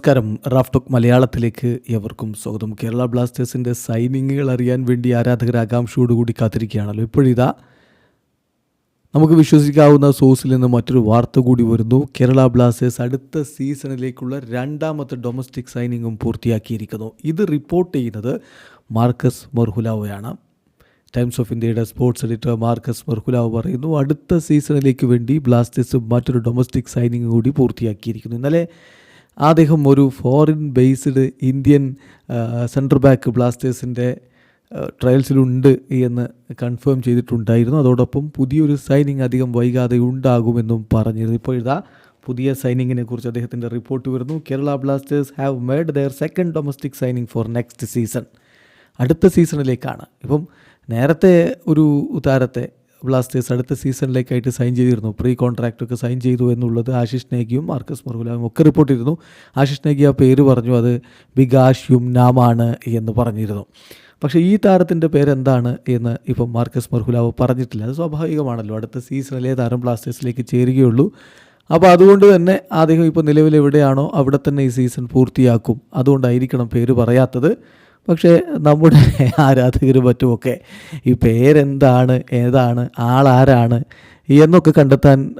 നമസ്കാരം. റാഫ്ടോക്ക് മലയാളത്തിലേക്ക് എവർക്കും സ്വാഗതം. കേരള ബ്ലാസ്റ്റേഴ്സിന്റെ സൈനിങ്ങുകൾ അറിയാൻ വേണ്ടി ആരാധകർ ആകാംക്ഷയോടുകൂടി കാത്തിരിക്കുകയാണല്ലോ. ഇപ്പോഴിതാ നമുക്ക് വിശ്വസിക്കാവുന്ന സോഴ്സിൽ നിന്ന് മറ്റൊരു വാർത്ത കൂടി വരുന്നു. കേരള ബ്ലാസ്റ്റേഴ്സ് അടുത്ത സീസണിലേക്കുള്ള രണ്ടാമത്തെ ഡൊമസ്റ്റിക് സൈനിങ്ങും പൂർത്തിയാക്കിയിരിക്കുന്നു. ഇത് റിപ്പോർട്ട് ചെയ്യുന്നത് മാർക്കസ് മൊർഹുലാവോയാണ്. ടൈംസ് ഓഫ് ഇന്ത്യയുടെ സ്പോർട്സ് എഡിറ്റർ മാർക്കസ് മെർഹുലാവ് പറയുന്നു അടുത്ത സീസണിലേക്ക് വേണ്ടി ബ്ലാസ്റ്റേഴ്സ് മറ്റൊരു ഡൊമസ്റ്റിക് സൈനിങ് കൂടി പൂർത്തിയാക്കിയിരിക്കുന്നു. ഇന്നലെ അദ്ദേഹം ഒരു foreign based Indian centre back ബ്ലാസ്റ്റേഴ്സിന്റെ ട്രയൽസിലുണ്ട് എന്ന് കൺഫേം ചെയ്തിട്ടുണ്ടായിരുന്നു. അതോടൊപ്പം പുതിയൊരു സൈനിങ് അധികം വൈകാതെ ഉണ്ടാകുമെന്നും പറഞ്ഞിരുന്നു. ഇപ്പോൾ ഇതാ പുതിയ സൈനിങ്ങിനെ കുറിച്ച് അദ്ദേഹത്തിന്റെ റിപ്പോർട്ട് വരുന്നു. Kerala Blasters have made their second domestic signing for next season അടുത്ത സീസണിലേക്കാണ് ഇപ്പം നേരത്തെ ഒരു താരത്തെ ബ്ലാസ്റ്റേഴ്സ് അടുത്ത സീസണിലേക്കായിട്ട് സൈൻ ചെയ്തിരുന്നു. പ്രീ കോൺട്രാക്റ്റ് ഒക്കെ സൈൻ ചെയ്തു എന്നുള്ളത് ആശിഷ് നേഗിയും മാർക്കസ് മുർഗുലാവും ഒക്കെ റിപ്പോർട്ട് ചെയ്തിരുന്നു. ആശിഷ് നേഗി ആ പേര് പറഞ്ഞു അത് ബിഗാഷ് യും നാമാണ് എന്ന് പറഞ്ഞിരുന്നു. പക്ഷേ ഈ താരത്തിന്റെ പേരെന്താണ് എന്ന് ഇപ്പം മാർക്കസ് മർഹുലാവ് പറഞ്ഞിട്ടില്ല. അത് സ്വാഭാവികമാണല്ലോ. അടുത്ത സീസണിലെ താരം ബ്ലാസ്റ്റേഴ്സിലേക്ക് ചേരുകയുള്ളൂ. അപ്പോൾ അതുകൊണ്ട് തന്നെ അദ്ദേഹം ഇപ്പോൾ നിലവിൽ എവിടെയാണോ അവിടെ തന്നെ ഈ സീസൺ പൂർത്തിയാക്കും. അതുകൊണ്ടായിരിക്കണം പേര് പറയാത്തത്. പക്ഷേ നമ്മുടെ ആരാധകരും മറ്റുമൊക്കെ ഈ പേരെന്താണ് ഏതാണ് ആളാരാണ് എന്നൊക്കെ കണ്ടെത്താൻ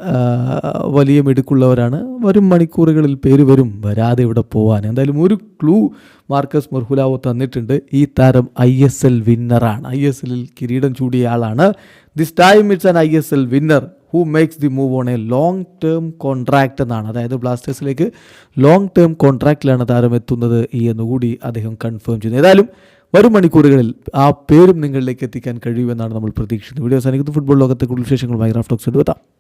വലിയ മിടുക്കുള്ളവരാണ്. വരും മണിക്കൂറുകളിൽ പേര് വരും വരാതെ ഇവിടെ പോവാൻ. എന്തായാലും ഒരു ക്ലൂ മാർക്കസ് മുർഹുലാവോ തന്നിട്ടുണ്ട്. ഈ താരം ഐ എസ് എൽ വിന്നറാണ്. ഐ എസ് എല്ലിൽ കിരീടം ചൂടിയ ആളാണ്. This time it's an I S L winner who makes the move on a long term contract എന്നാണ്. അതായത് ബ്ലാസ്റ്റേഴ്സിലേക്ക് ലോങ് ടേം കോൺട്രാക്റ്റിലാണ് താരം എത്തുന്നത് എന്നുകൂടി അദ്ദേഹം കൺഫേം ചെയ്യുന്നു. ഏതായാലും വരും മണിക്കൂറുകളിൽ ആ പേരും നിങ്ങളിലേക്ക് എത്തിക്കാൻ കഴിയുമെന്നാണ് നമ്മൾ പ്രതീക്ഷിക്കുന്നത്. വീഡിയോ സാധിക്കുന്നത് ഫുട്ബോൾ ലോകത്തെ കൂടുതൽ വിശേഷങ്ങളുമായി റാഫ്റ്റോക്സ് എടുത്താം